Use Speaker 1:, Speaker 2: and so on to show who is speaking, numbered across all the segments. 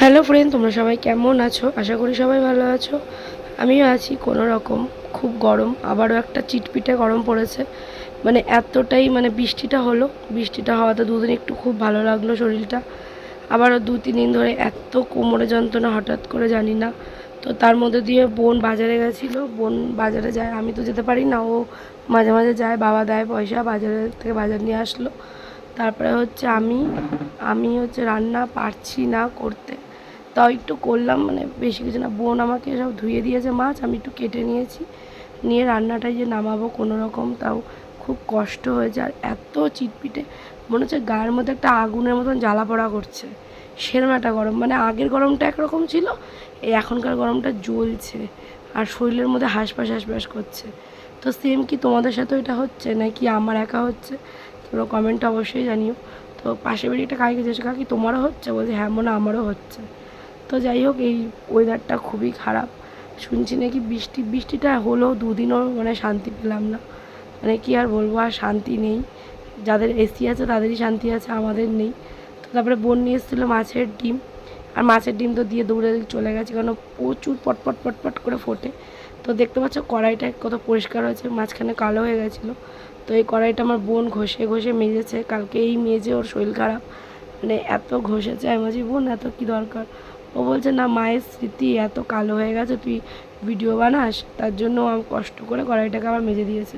Speaker 1: Hello friend তোমরা সবাই কেমন আছো? আশা করি সবাই ভালো আছো। আমিও আছি কোনো রকম। খুব গরম, আবারও একটা চিটপিটে গরম পড়েছে। মানে এতটাই মানে বৃষ্টিটা হলো। বৃষ্টিটা হওয়াতে দুদিন একটু খুব ভালো লাগল শরীরটা। আবারও দু তিন দিন ধরে এত কোমরে যন্ত্রণা হঠাৎ করে জানি না। তো তার মধ্যে দিয়ে বোন বাজারে গেছিল। বোন বাজারে যায়, আমি তো যেতে পারি না। ও মাঝে মাঝে যায়, বাবা দেয় পয়সা, বাজারে থেকে বাজার নিয়ে আসলো। তারপরে হচ্ছে আমি আমি হচ্ছে রান্না পারছি না করতে। তাও একটু করলাম মানে বেশি কিছু না। বোন আমাকে সব ধুয়ে দিয়েছে মাছ, আমি একটু কেটে নিয়েছি। নিয়ে রান্নাটাই যে নামাবো কোনো রকম, তাও খুব কষ্ট হয়েছে আর এত চিটপিটে, মনে হচ্ছে গায়ের মধ্যে একটা আগুনের মতন জ্বালা পড়া করছে। সেরম একটা গরম। মানে আগের গরমটা একরকম ছিল, এই এখনকার গরমটা জ্বলছে। আর শরীরের মধ্যে হাঁসফাঁস হাঁসফাঁস করছে। তো সেম কি তোমাদের সাথে এটা হচ্ছে, নাকি আমার একা হচ্ছে? তোমরা কমেন্টে অবশ্যই জানিও। তো পাশের বাড়ি একটা কাকিকে জিজ্ঞেস কাকি, তোমারও হচ্ছে? বলছে হ্যাঁ মনে আমারও হচ্ছে। তো যাই হোক, এই ওয়েদারটা খুবই খারাপ। শুনছি নাকি বৃষ্টি, বৃষ্টিটা হলেও দুদিনও মানে শান্তি পেলাম না। মানে কি আর বলব, আর শান্তি নেই। যাদের এসি আছে, তাদেরই শান্তি আছে, আমাদের নেই। তো তারপরে বোন নিয়ে এসেছিল মাছের ডিম। আর মাছের ডিম তো দিয়ে দৌড়ে চলে গেছে কারণ প্রচুর পটপট পটপট করে ফোটে। তো দেখতে পাচ্ছ, কড়াইটা কত পরিষ্কার হয়েছে, মাঝখানে কালো হয়ে গেছিল। তো এই কড়াইটা আমার বোন ঘষে ঘষে মেজেছে। কালকে এই মেজে ওর শরীর খারাপ। মানে এত ঘষেছে আমি বলছি বোন এত কী দরকার? ও বলছে, না, মায়ের স্মৃতি এত কালো হয়ে গেছে, তুই ভিডিও বানাস। তার জন্য আমি কষ্ট করে কড়াইটাকে আবার মেজে দিয়েছে।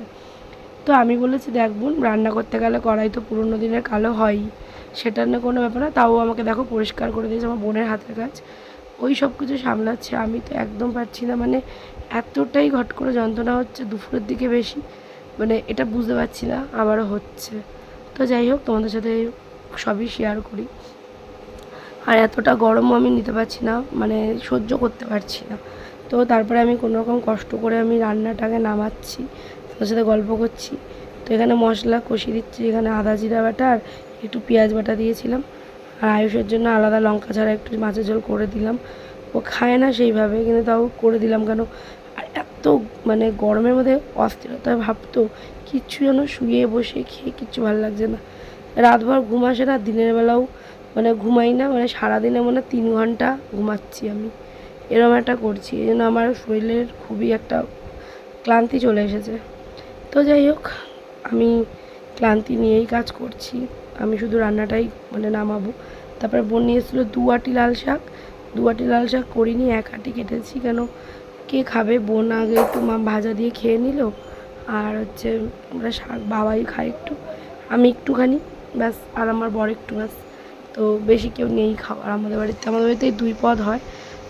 Speaker 1: তো আমি বলেছি, দেখ বোন, রান্না করতে গেলে কড়াই তো পুরোনো দিনের কালো হয়ই। সেটার না কোনো ব্যাপার না। তাও আমাকে দেখো পরিষ্কার করে দিয়েছে আমার বোনের হাতের কাজ। ওই সব কিছু সামলাচ্ছে। আমি তো একদম পারছি না। মানে এতটাই ঘট করে যন্ত্রণা হচ্ছে দুপুরের দিকে বেশি। মানে এটা বুঝতে পারছি না, আবারও হচ্ছে। তো যাই হোক, তোমাদের সাথে সবই শেয়ার করি। আর এতটা গরমও আমি নিতে পারছি না মানে সহ্য করতে পারছি না। তো তারপরে আমি কোনো রকম কষ্ট করে আমি রান্নাটাকে নামাচ্ছি তার সাথে গল্প করছি। তো এখানে মশলা কষিয়ে দিচ্ছি, এখানে আদা জিরা বাটা আর একটু পেঁয়াজ বাটা দিয়েছিলাম। আর আয়ুষের জন্য আলাদা লঙ্কা ছাড়া একটু মাছের ঝোল করে দিলাম। ও খায় না সেইভাবে, কিন্তু তাও করে দিলাম কেন? এত মানে গরমের মধ্যে অস্থিরতা ভাবতো, কিচ্ছু যেন শুয়ে বসে খেয়ে কিচ্ছু ভালো লাগছে না। রাতভর ঘুম আসে না, দিনের বেলাও মানে ঘুমাই না মানে সারাদিনে মনে তিন ঘণ্টা ঘুমাচ্ছি আমি। এরকম একটা করছি, এই জন্য আমার শরীরের খুবই একটা ক্লান্তি চলে এসেছে। তো যাই হোক, আমি ক্লান্তি নিয়েই কাজ করছি। আমি শুধু রান্নাটাই মানে নামাবো। তারপরে বোন নিয়ে এসেছিল দু আটি লাল শাক। দু আটি লাল শাক করিনি, এক আটি কেটেছি কেন? কে খাবে? বোন আগে একটু মা ভাজা দিয়ে খেয়ে নিল। আর হচ্ছে আমরা শাক, বাবাই খাই একটু। আমি একটুখানি, ব্যাস। আর আমার বর একটু, ব্যাস। তো বেশি কেউ নেই খাবার আমাদের বাড়িতে আমাদের বাড়িতে দুই পদ হয়।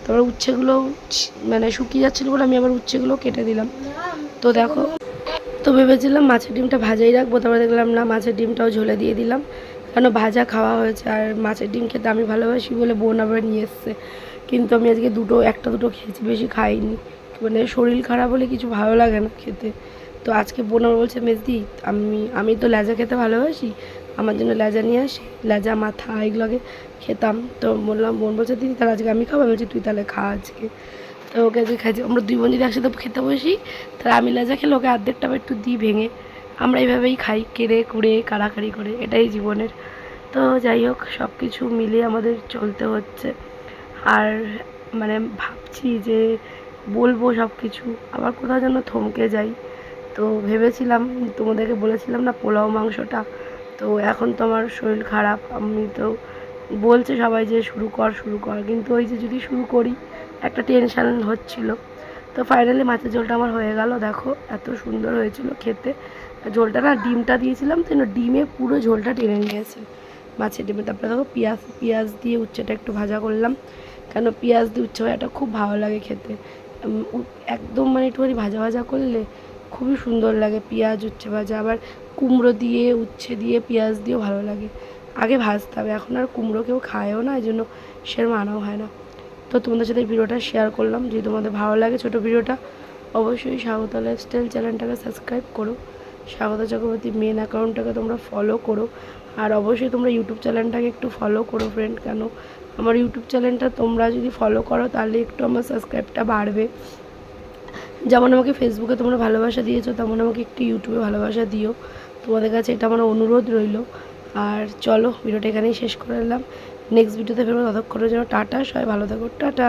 Speaker 1: তারপর উচ্ছেগুলো মানে শুকিয়ে যাচ্ছিল বলে আমি আবার উচ্ছেগুলো কেটে দিলাম। তো দেখো, তো ভেবেছিলাম মাছের ডিমটা ভাজাই রাখব। তারপরে দেখলাম না, মাছের ডিমটাও ঝোলে দিয়ে দিলাম। কেন ভাজা খাওয়া হয়েছে। আর মাছের ডিম খেতে আমি ভালোবাসি বলে বোন আবার নিয়ে এসছে। কিন্তু আমি আজকে দুটো, একটা দুটো খেয়েছি, বেশি খাইনি। মানে শরীর খারাপ হলে কিছু ভালো লাগে না খেতে। তো আজকে বোন বলছে, মেজদি, আমি আমি তো লেজা খেতে ভালোবাসি, আমার জন্য লেজা নিয়ে আসি। লেজা মাথা, এগুলোকে খেতাম। তো বললাম, বোন বলছে, দিদি, তাহলে আজকে আমি খাব? বলছি, তুই তাহলে খা আজকে। তো ওকে আজকে খাইছি আমরা দুই বোন যদি একসাথে খেতে বসি, তাহলে আমি লেজা খেলে ওকে অর্ধেকটা আবার একটু দিই ভেঙে। আমরা এইভাবেই খাই, কেড়ে, কুড়ে, কাড়াকাড়ি করে। এটাই জীবনের। তো যাই হোক সব কিছু মিলিয়ে আমাদের চলতে হচ্ছে। আর মানে ভাবছি যে বলব সব কিছু আবার কোথাও যেন থমকে যাই। তো ভেবেছিলাম, তোমাদেরকে বলেছিলাম না পোলাও মাংসটা। তো এখন তো আমার শরীর খারাপ। আমি তো বলছে সবাই যে শুরু কর শুরু কর। কিন্তু ওই যে যদি শুরু করি, একটা টেনশান হচ্ছিল। তো ফাইনালি মাছের ঝোলটা আমার হয়ে গেল। দেখো, এত সুন্দর হয়েছিল খেতে। ঝোলটা না ডিমটা দিয়েছিলাম, তো ডিমে পুরো ঝোলটা টেনে নিয়েছে। মাছের ডিমে তারপরে দেখো, পেঁয়াজ পেঁয়াজ দিয়ে উচ্ছেটা একটু ভাজা করলাম। কেন পেঁয়াজ দিয়ে উচ্ছে ভাজাটা খুব ভালো লাগে খেতে। একদম মানে একটুখানি ভাজা ভাজা করলে খুবই সুন্দর লাগে পেঁয়াজ উচ্ছে ভাজা। আবার কুমড়ো দিয়ে, উচ্ছে দিয়ে, পেঁয়াজ দিয়েও ভালো লাগে। আগে ভাজতে হবে এখন আর কুমড়ো কেউ খায়ও না, এই জন্য সেরকম আনাও হয় না। তো তোমাদের সাথে ভিডিওটা শেয়ার করলাম। যদি তোমাদের ভালো লাগে ছোটো ভিডিওটা, অবশ্যই স্বাগত লাইফস্টাইল চ্যানেলটাকে সাবস্ক্রাইব করো। স্বাগত চক্রবর্তী মেন অ্যাকাউন্টটাকে তোমরা ফলো করো। আর অবশ্যই তোমরা ইউটিউব চ্যানেলটাকে একটু ফলো করো ফ্রেন্ড কেন? আমার ইউটিউব চ্যানেলটা তোমরা যদি ফলো করো, তাহলে একটু আমার সাবস্ক্রাইবটা বাড়বে। যেমন আমাকে ফেসবুকে তোমরা ভালোবাসা দিয়েছ, তেমন আমাকে একটু ইউটিউবে ভালোবাসা দিও। তোমাদের কাছে এটা আমার অনুরোধ রইল। আর চলো ভিডিওটা এখানেই শেষ করে নিলাম। নেক্সট ভিডিওতে ফেরবো ততক্ষণের জন্য টাটা, সবাই ভালো থাকো, টাটা।